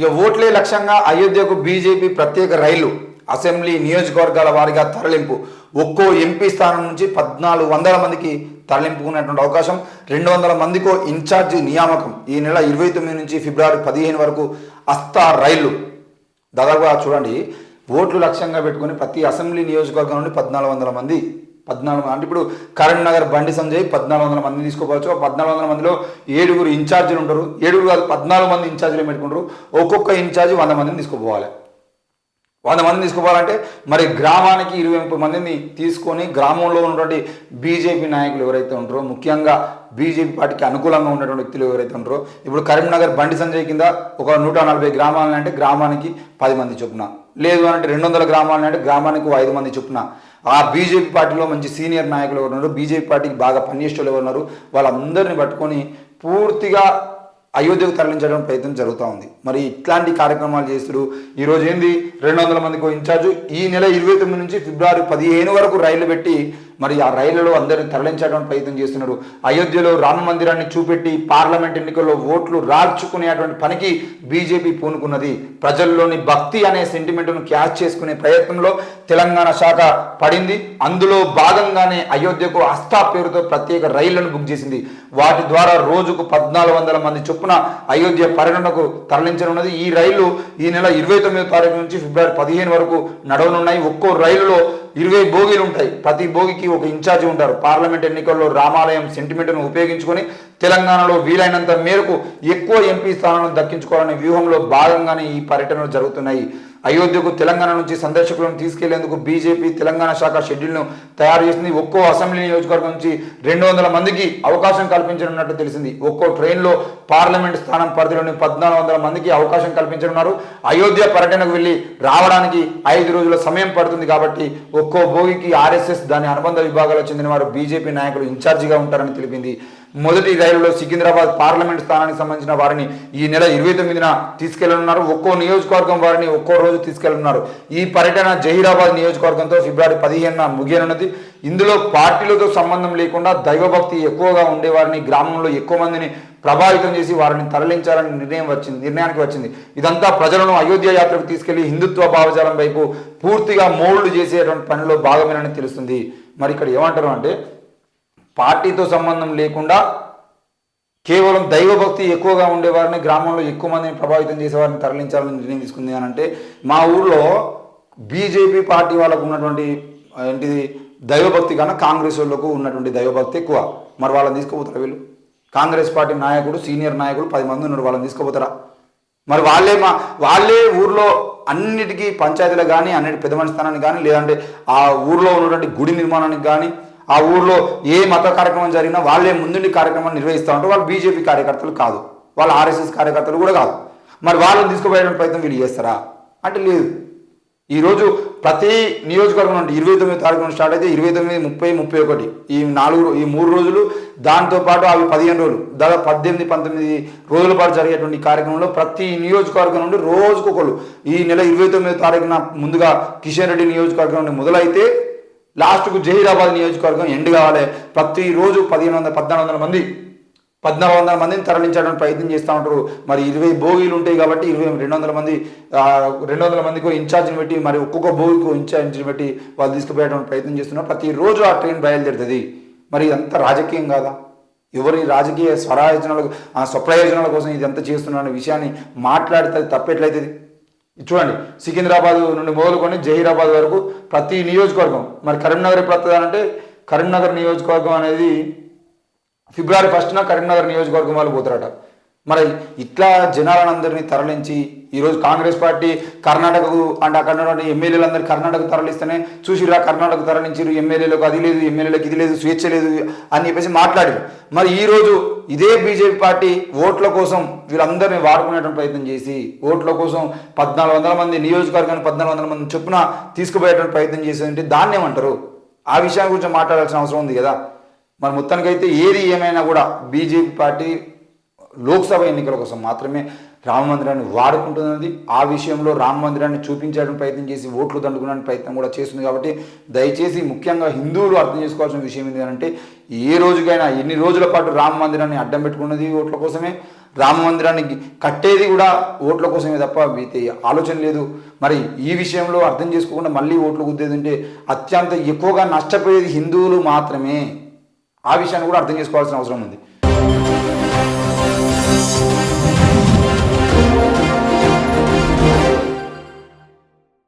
ఇక ఓట్లే లక్ష్యంగా అయోధ్యకు బీజేపీ ప్రత్యేక రైలు అసెంబ్లీ నియోజకవర్గాల వారిగా తరలింపు. ఒక్కో ఎంపీ స్థానం నుంచి పద్నాలుగు వందల మందికి తరలింపుకునేటువంటి అవకాశం రెండు వందల మందికో ఇన్ఛార్జి నియామకం. ఈ నెల ఇరవై తొమ్మిది నుంచి ఫిబ్రవరి పదిహేను వరకు అస్తా రైళ్ళు. దాదాపుగా చూడండి ఓట్లు లక్ష్యంగా పెట్టుకుని ప్రతి అసెంబ్లీ నియోజకవర్గం నుండి పద్నాలుగు వందల మంది పద్నాలుగు అంటే ఇప్పుడు కరీంనగర్ బండి సంజయ్ పద్నాలుగు వందల మంది తీసుకోవచ్చు. ఆ పద్నాలుగు వందల మందిలో ఏడుగురు ఇన్ఛార్జీలు ఉంటారు. ఏడుగురు కాదు పద్నాలుగు మంది ఇన్ఛార్జీలు పెట్టుకుంటారు. ఒక్కొక్క ఇన్ఛార్జి వంద మందిని తీసుకుపోవాలి. వంద మందిని తీసుకుపోవాలంటే మరి గ్రామానికి ఇరవై ముప్పై మందిని తీసుకొని గ్రామంలో ఉన్నటువంటి బీజేపీ నాయకులు ఎవరైతే ఉంటారో ముఖ్యంగా బీజేపీ పార్టీకి అనుకూలంగా ఉన్నటువంటి వ్యక్తులు ఎవరైతే ఉంటారో ఇప్పుడు కరీంనగర్ బండి సంజయ్ కింద ఒక నూట నలభై గ్రామాలని అంటే గ్రామానికి పది మంది చొప్పున. లేదు అంటే రెండు వందల గ్రామాలని అంటే గ్రామానికి ఓ ఐదు మంది చొప్పున. ఆ బీజేపీ పార్టీలో మంచి సీనియర్ నాయకులు ఎవరు ఉన్నారు బీజేపీ పార్టీకి బాగా పనిచేసే ఎవరు ఉన్నారు వాళ్ళందరిని పట్టుకొని పూర్తిగా అయోధ్యకు తరలించడం ప్రయత్నం జరుగుతూ ఉంది. మరి ఇట్లాంటి కార్యక్రమాలు చేస్తారు ఈరోజు ఏంది? రెండు వందల మందికి ఇన్ఛార్జ్. ఈ నెల ఇరవై తొమ్మిది నుంచి ఫిబ్రవరి పదిహేను వరకు రైళ్ళు పెట్టి మరి ఆ రైళ్ళలో అందరిని తరలించడానికి ప్రయత్నం చేస్తున్నారు అయోధ్యలో రామ మందిరాన్ని చూపెట్టి పార్లమెంట్ ఎన్నికల్లో ఓట్లు రాల్చుకునేటువంటి పనికి బీజేపీ పూనుకున్నది. ప్రజల్లోని భక్తి అనే సెంటిమెంట్ను క్యాచ్ చేసుకునే ప్రయత్నంలో తెలంగాణ శాఖ పడింది. అందులో భాగంగానే అయోధ్యకు అస్థా పేరుతో ప్రత్యేక రైళ్ళను బుక్ చేసింది. వాటి ద్వారా రోజుకు పద్నాలుగు వందల మంది చొప్పున అయోధ్య పర్యటనకు తరలించనున్నది. ఈ రైళ్ళు ఈ నెల ఇరవై తొమ్మిదో తారీఖు నుంచి ఫిబ్రవరి పదిహేను వరకు నడవనున్నాయి. ఒక్కో రైలులో ఇరవై బోగీలు ఉంటాయి. ప్రతి బోగికి ఒక ఇన్ఛార్జి ఉంటారు. పార్లమెంట్ ఎన్నికల్లో రామాలయం సెంటిమెంట్ను ఉపయోగించుకొని తెలంగాణలో వీలైనంత మేరకు ఎక్కువ ఎంపీ స్థానాలను దక్కించుకోవాలనే వ్యూహంలో భాగంగానే ఈ పర్యటనలు జరుగుతున్నాయి. అయోధ్యకు తెలంగాణ నుంచి సందర్శకులను తీసుకెళ్ళేందుకు బీజేపీ తెలంగాణ శాఖ షెడ్యూల్ను తయారు చేసింది. ఒక్కో అసెంబ్లీ నియోజకవర్గం నుంచి రెండు వందల మందికి అవకాశం కల్పించనున్నట్టు తెలిసింది. ఒక్కో ట్రైన్లో పార్లమెంట్ స్థానం పరిధిలోని పద్నాలుగు వందల మందికి అవకాశం కల్పించనున్నారు. అయోధ్య పర్యటనకు వెళ్ళి రావడానికి ఐదు రోజుల సమయం పడుతుంది కాబట్టి ఒక్కో భోగికి ఆర్ఎస్ఎస్ దాని అనుబంధ విభాగాలకు చెందిన వారు బీజేపీ నాయకులు ఇన్ఛార్జిగా ఉంటారని తెలిపింది. మొదటి రైలులో సికింద్రాబాద్ పార్లమెంట్ స్థానానికి సంబంధించిన వారిని ఈ నెల ఇరవై తొమ్మిదిన తీసుకెళ్ళనున్నారు. ఒక్కో నియోజకవర్గం వారిని ఒక్కో రోజు తీసుకెళ్ళనున్నారు. ఈ పర్యటన జహీరాబాద్ నియోజకవర్గంతో ఫిబ్రవరి పదిహేనున ముగియనున్నది. ఇందులో పార్టీలతో సంబంధం లేకుండా దైవభక్తి ఎక్కువగా ఉండేవారిని గ్రామంలో ఎక్కువ మందిని ప్రభావితం చేసి వారిని తరలించాలని నిర్ణయం వచ్చింది నిర్ణయానికి వచ్చింది. ఇదంతా ప్రజలను అయోధ్య యాత్రకు తీసుకెళ్ళి హిందుత్వ భావజాలం వైపు పూర్తిగా మోల్డ్ చేసేటువంటి పనిలో భాగమేనని తెలుస్తుంది. మరి ఇక్కడ ఏమంటారు అంటే పార్టీతో సంబంధం లేకుండా కేవలం దైవభక్తి ఎక్కువగా ఉండేవారిని గ్రామంలో ఎక్కువ మందిని ప్రభావితం చేసేవారిని తరలించాలని నిర్ణయం తీసుకుంది అని అంటే మా ఊళ్ళో బీజేపీ పార్టీ వాళ్ళకు ఉన్నటువంటి ఏంటిది దైవభక్తి కన్నా కాంగ్రెస్ వాళ్ళకు ఉన్నటువంటి దైవభక్తి ఎక్కువ. మరి వాళ్ళని తీసుకుపోతారా వీళ్ళు? కాంగ్రెస్ పార్టీ నాయకుడు సీనియర్ నాయకుడు పది మంది ఉన్నారు వాళ్ళని తీసుకుపోతారా? మరి వాళ్ళే మా వాళ్ళే ఊర్లో అన్నిటికీ పంచాయతీలకు కానీ అన్నిటి పెద్ద మనిషి స్థానానికి కానీ లేదంటే ఆ ఊర్లో ఉన్నటువంటి గుడి నిర్మాణానికి కానీ ఆ ఊర్లో ఏ మత కార్యక్రమం జరిగినా వాళ్ళే ముందుండి కార్యక్రమాన్ని నిర్వహిస్తూ ఉంటారు వాళ్ళు బీజేపీ కార్యకర్తలు కాదు. వాళ్ళు ఆర్ఎస్ఎస్ కార్యకర్తలు కూడా కాదు. మరి వాళ్ళని తీసుకుపోయే ప్రయత్నం వీళ్ళు చేస్తారా? అంటే లేదు. ఈరోజు ప్రతి నియోజకవర్గం నుండి ఇరవై తొమ్మిది తారీఖు నుండి స్టార్ట్ అయితే ఇరవై తొమ్మిది ముప్పై ముప్పై ఒకటి. ఈ నాలుగు ఈ మూడు రోజులు దాంతో పాటు అవి పదిహేను రోజులు దాదాపు పద్దెనిమిది పంతొమ్మిది రోజుల పాటు జరిగేటువంటి కార్యక్రమంలో ప్రతి నియోజకవర్గం నుండి రోజుకొకరు ఈ నెల ఇరవై తొమ్మిది తారీఖున ముందుగా కిషన్ రెడ్డి నియోజకవర్గం నుండి మొదలైతే లాస్ట్కు జహీరాబాద్ నియోజకవర్గం ఎండ్ కావాలి. ప్రతిరోజు పదిహేను వందల పద్నాలుగు వందల మంది పద్నాలుగు వందల మందిని తరలించడానికి ప్రయత్నం చేస్తూ ఉంటారు. మరి ఇరవై భోగిలు ఉంటాయి కాబట్టి ఇరవై రెండు వందల మంది రెండు వందల మందికి ఇన్ఛార్జ్ని పెట్టి మరి ఒక్కొక్క భోగికి ఇన్ఛార్జ్ని పెట్టి వాళ్ళు తీసుకుపోయేటువంటి ప్రయత్నం చేస్తున్నారు. ప్రతిరోజు ఆ ట్రైన్ బయలుదేరుతుంది. మరి ఇదంతా రాజకీయం కాదా? ఎవరి రాజకీయ స్వరాయోజనాలకు ఆ స్వప్రయోజనాల కోసం ఇదంతా చేస్తున్న అనే విషయాన్ని మాట్లాడితే అది చూడండి సికింద్రాబాద్ నుండి మొదలుకొని జహీరాబాద్ వరకు ప్రతి నియోజకవర్గం. మరి కరీంనగర్ ఎప్పుడు అంటే కరీంనగర్ నియోజకవర్గం అనేది ఫిబ్రవరి ఫస్ట్న కరీంనగర్ నియోజకవర్గం వాళ్ళు పోతారట. మరి ఇట్లా జనాలందరినీ తరలించి ఈరోజు కాంగ్రెస్ పార్టీ కర్ణాటకకు అంటే అక్కడ ఉన్నటువంటి ఎమ్మెల్యేలందరూ కర్ణాటక తరలిస్తేనే చూసిరా కర్ణాటక తరలించారు ఎమ్మెల్యేలకు అది లేదు ఎమ్మెల్యేలకు ఇది లేదు స్వేచ్ఛ లేదు అని చెప్పేసి మాట్లాడారు మరి ఈరోజు ఇదే బీజేపీ పార్టీ ఓట్ల కోసం వీళ్ళందరినీ వాడుకునేటువంటి ప్రయత్నం చేసి ఓట్ల కోసం పద్నాలుగు వందల మంది నియోజకవర్గాన్ని పద్నాలుగు వందల మంది చొప్పున తీసుకుపోయేటువంటి ప్రయత్నం చేసేదంటే దాన్ని ఏమంటారు? ఆ విషయాన్ని గురించి మాట్లాడాల్సిన అవసరం ఉంది కదా. మరి మొత్తానికైతే ఏది ఏమైనా కూడా బీజేపీ పార్టీ లోక్సభ ఎన్నికల కోసం మాత్రమే రామ మందిరాన్ని వాడుకుంటున్నది. ఆ విషయంలో రామ మందిరాన్ని చూపించడానికి ప్రయత్నం చేసి ఓట్లు దండుకునే ప్రయత్నం కూడా చేస్తుంది కాబట్టి దయచేసి ముఖ్యంగా హిందువులు అర్థం చేసుకోవాల్సిన విషయం ఏంటంటే ఏ రోజుకైనా ఎన్ని రోజుల పాటు రామ మందిరాన్ని అడ్డం పెట్టుకున్నది ఓట్ల కోసమే? రామ మందిరానికి కట్టేది కూడా ఓట్ల కోసమే తప్ప అయితే ఆలోచన లేదు. మరి ఈ విషయంలో అర్థం చేసుకోకుండా మళ్ళీ ఓట్లు గుద్దేది ఉంటే అత్యంత ఎక్కువగా నష్టపోయేది హిందువులు మాత్రమే. ఆ విషయాన్ని కూడా అర్థం చేసుకోవాల్సిన అవసరం ఉంది.